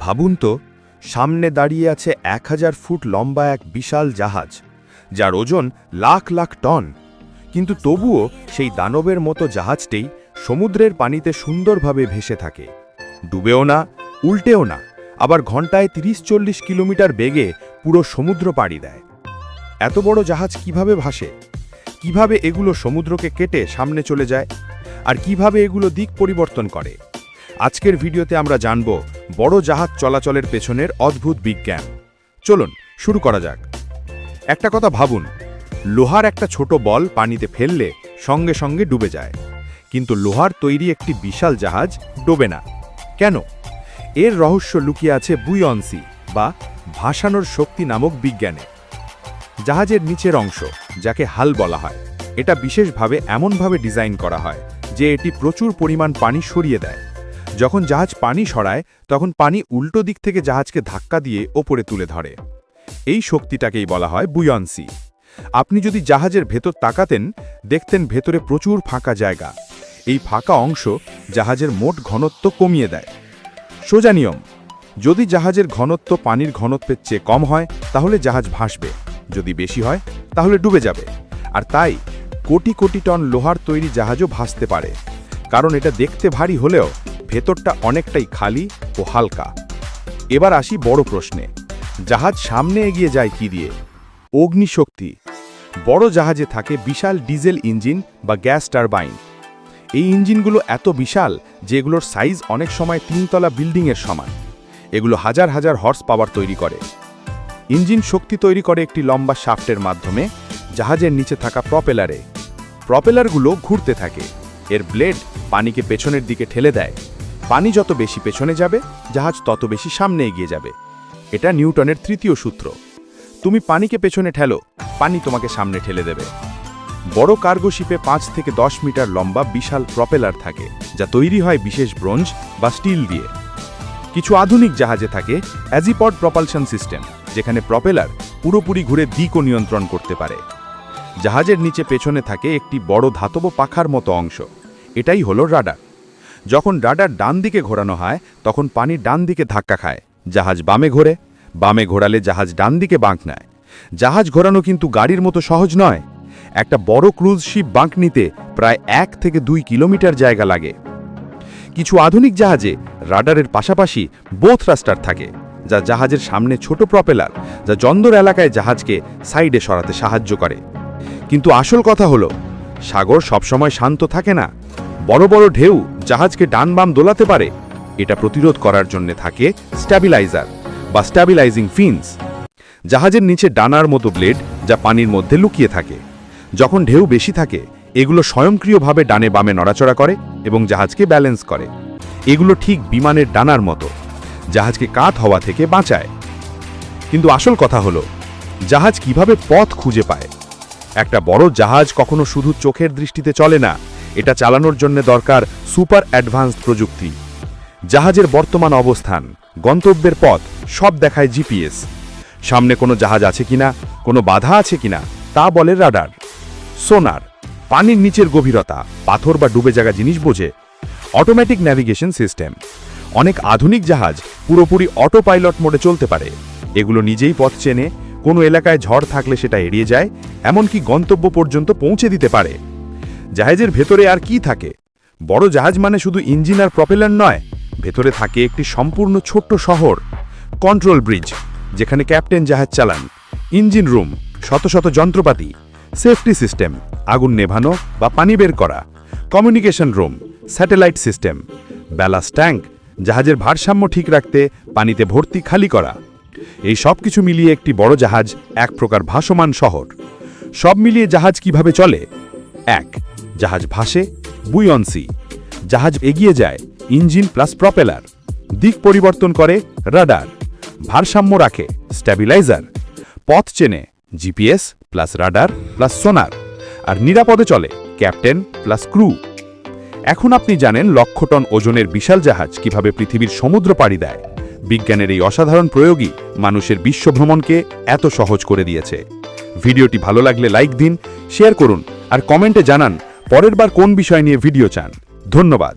ভাবুন তো, সামনে দাঁড়িয়ে আছে এক হাজার ফুট লম্বা এক বিশাল জাহাজ, যার ওজন লাখ লাখ টন। কিন্তু তবুও সেই দানবের মতো জাহাজটি সমুদ্রের পানিতে সুন্দরভাবে ভেসে থাকে। ডুবেও না, উল্টেও না, আবার ঘন্টায় তিরিশ চল্লিশ কিলোমিটার বেগে পুরো সমুদ্র পাড়ি দেয়। এত বড় জাহাজ কীভাবে ভাসে? কীভাবে এগুলো সমুদ্রকে কেটে সামনে চলে যায়? আর কীভাবে এগুলো দিক পরিবর্তন করে? আজকের ভিডিওতে আমরা জানব বড় জাহাজ চলাচলের পেছনের অদ্ভুত বিজ্ঞান। চলুন, শুরু করা যাক। একটা কথা ভাবুন, লোহার একটা ছোট বল পানিতে ফেললে সঙ্গে সঙ্গে ডুবে যায়। কিন্তু লোহার তৈরি একটি বিশাল জাহাজ ডোবে না। কেন? এর রহস্য লুকিয়ে আছে বুয়ন্সি বা ভাসানোর শক্তি নামক বিজ্ঞানে। জাহাজের নিচের অংশ, যাকে হাল বলা হয়, এটা বিশেষভাবে এমনভাবে ডিজাইন করা হয় যে এটি প্রচুর পরিমাণ পানি সরিয়ে দেয়। যখন জাহাজ পানি সরায়, তখন পানি উল্টো দিক থেকে জাহাজকে ধাক্কা দিয়ে ওপরে তুলে ধরে। এই শক্তিটাকেই বলা হয় বুয়ন্সি। আপনি যদি জাহাজের ভেতর তাকাতেন, দেখতেন ভেতরে প্রচুর ফাঁকা জায়গা। এই ফাঁকা অংশ জাহাজের মোট ঘনত্ব কমিয়ে দেয়। সোজা নিয়ম, যদি জাহাজের ঘনত্ব পানির ঘনত্বের চেয়ে কম হয়, তাহলে জাহাজ ভাসবে। যদি বেশি হয়, তাহলে ডুবে যাবে। আর তাই কোটি কোটি টন লোহার তৈরি জাহাজও ভাসতে পারে। কারণ এটা দেখতে ভারী হলেও ভেতরটা অনেকটাই খালি ও হালকা। এবার আসি বড় প্রশ্নে। জাহাজ সামনে এগিয়ে যায় কি দিয়ে? অগ্নিশক্তি। বড় জাহাজে থাকে বিশাল ডিজেল ইঞ্জিন বা গ্যাস টারবাইন। এই ইঞ্জিনগুলো এত বিশাল যে এগুলোর সাইজ অনেক সময় তিনতলা বিল্ডিংয়ের সমান। এগুলো হাজার হাজার হর্স পাওয়ার তৈরি করে। ইঞ্জিন শক্তি তৈরি করে একটি লম্বা শাফটের মাধ্যমে, জাহাজের নিচে থাকা প্রপেলারে। প্রপেলারগুলো ঘুরতে থাকে। এর ব্লেড পানিকে পেছনের দিকে ঠেলে দেয়। পানি যত বেশি পেছনে যাবে, জাহাজ তত বেশি সামনে এগিয়ে যাবে। এটা নিউটনের তৃতীয় সূত্র। তুমি পানিকে পেছনে ঠেলো, পানি তোমাকে সামনে ঠেলে দেবে। বড় কার্গো শিপে পাঁচ থেকে দশ মিটার লম্বা বিশাল প্রপেলার থাকে, যা তৈরি হয় বিশেষ ব্রোঞ্জ বা স্টিল দিয়ে। কিছু আধুনিক জাহাজে থাকে অ্যাজিপড প্রপালশন সিস্টেম, যেখানে প্রপেলার পুরোপুরি ঘুরে দিকও নিয়ন্ত্রণ করতে পারে। জাহাজের নিচে পেছনে থাকে একটি বড় ধাতব পাখার মতো অংশ। এটাই হলো রাডার। যখন রাডার ডান দিকে ঘোরানো হয়, তখন পানি ডান দিকে ধাক্কা খায়। জাহাজ বামে ঘোরে। বামে ঘোরালে জাহাজ ডান দিকে বাঁক নেয়। জাহাজ ঘোরানো কিন্তু গাড়ির মতো সহজ নয়। একটা বড় ক্রুজ শিপ বাঁক নিতে প্রায় এক থেকে দুই কিলোমিটার জায়গা লাগে। কিছু আধুনিক জাহাজে রাডারের পাশাপাশি বোথ রাস্টার থাকে, যা জাহাজের সামনে ছোট প্রপেলার, যা জন্দর এলাকায় জাহাজকে সাইডে সরাতে সাহায্য করে। কিন্তু আসল কথা হলো, সাগর সবসময় শান্ত থাকে না। বড় বড় ঢেউ জাহাজকে ডান বাম দোলাতে পারে, এটা প্রতিরোধ করার জন্য থাকে স্ট্যাবিলাইজার বা স্ট্যাবিলাইজিং ফিন্স। জাহাজের নিচে ডানার মতো ব্লেড যা পানির মধ্যে লুকিয়ে থাকে। যখন ঢেউ বেশি থাকে, এগুলো স্বয়ংক্রিয়ভাবে ডানে বামে নড়াচড়া করে এবং জাহাজকে ব্যালেন্স করে। এগুলো ঠিক বিমানের ডানার মতো, জাহাজকে কাত হওয়া থেকে বাঁচায়। কিন্তু আসল কথা হলো, জাহাজ কীভাবে পথ খুঁজে পায়? একটা বড় জাহাজ কখনো শুধু চোখের দৃষ্টিতে চলে না এটা চালানোর জন্য দরকার সুপার অ্যাডভান্সড প্রযুক্তি। জাহাজের বর্তমান অবস্থান, গন্তব্যের পথ, সব দেখায় জিপিএস। সামনে কোনো জাহাজ আছে কিনা, কোনো বাধা আছে কিনা, তা বলে রাডার। সোনার, পানির নিচের গভীরতা, পাথর বা ডুবে জায়গা জিনিস বোঝে। Automatic navigation system. অনেক আধুনিক জাহাজ পুরোপুরি অটো পাইলট মোডে চলতে পারে। এগুলো নিজেই পথ চেনে, কোনো এলাকায় ঝড় থাকলে সেটা এড়িয়ে যায়, এমনকি গন্তব্য পর্যন্ত পৌঁছে দিতে পারে। জাহাজের ভেতরে আর কি থাকে? বড় জাহাজ মানে শুধু ইঞ্জিন আর প্রপেলার নয়, ভেতরে থাকে একটি সম্পূর্ণ ছোট্ট শহর কন্ট্রোল ব্রিজ যেখানে ক্যাপ্টেন জাহাজ চালান, ইঞ্জিন রুম, শত শত যন্ত্রপাতি সেফটি সিস্টেম আগুন নেভানো বা পানি বের করা communication room satellite system ballast tank জাহাজের ভারসাম্য ঠিক রাখতে, পানিতে ভর্তি খালি করা। এই সব কিছু মিলিয়ে একটি বড় জাহাজ এক প্রকার ভাসমান শহর। সব মিলিয়ে জাহাজ কীভাবে চলে? এক জাহাজ ভাসে বুয়ন্সি জাহাজ এগিয়ে যায়, ইঞ্জিন প্লাস প্রপেলার। দিক পরিবর্তন করে রাডার। ভারসাম্য রাখে, স্ট্যাবিলাইজার। পথ চেনে, জিপিএস প্লাস রাডার প্লাস সোনার। আর নিরাপদে চলে, ক্যাপ্টেন প্লাস ক্রু। এখন আপনি জানেন লক্ষ টন ওজনের বিশাল জাহাজ কীভাবে পৃথিবীর সমুদ্র পাড়ি দেয়। বিজ্ঞানের এই অসাধারণ প্রয়োগই মানুষের বিশ্বভ্রমণকে এত সহজ করে দিয়েছে। ভিডিওটি ভালো লাগলে লাইক দিন, শেয়ার করুন, আর কমেন্টে জানান পরের বার কোন বিষয় নিয়ে ভিডিও চান? ধন্যবাদ।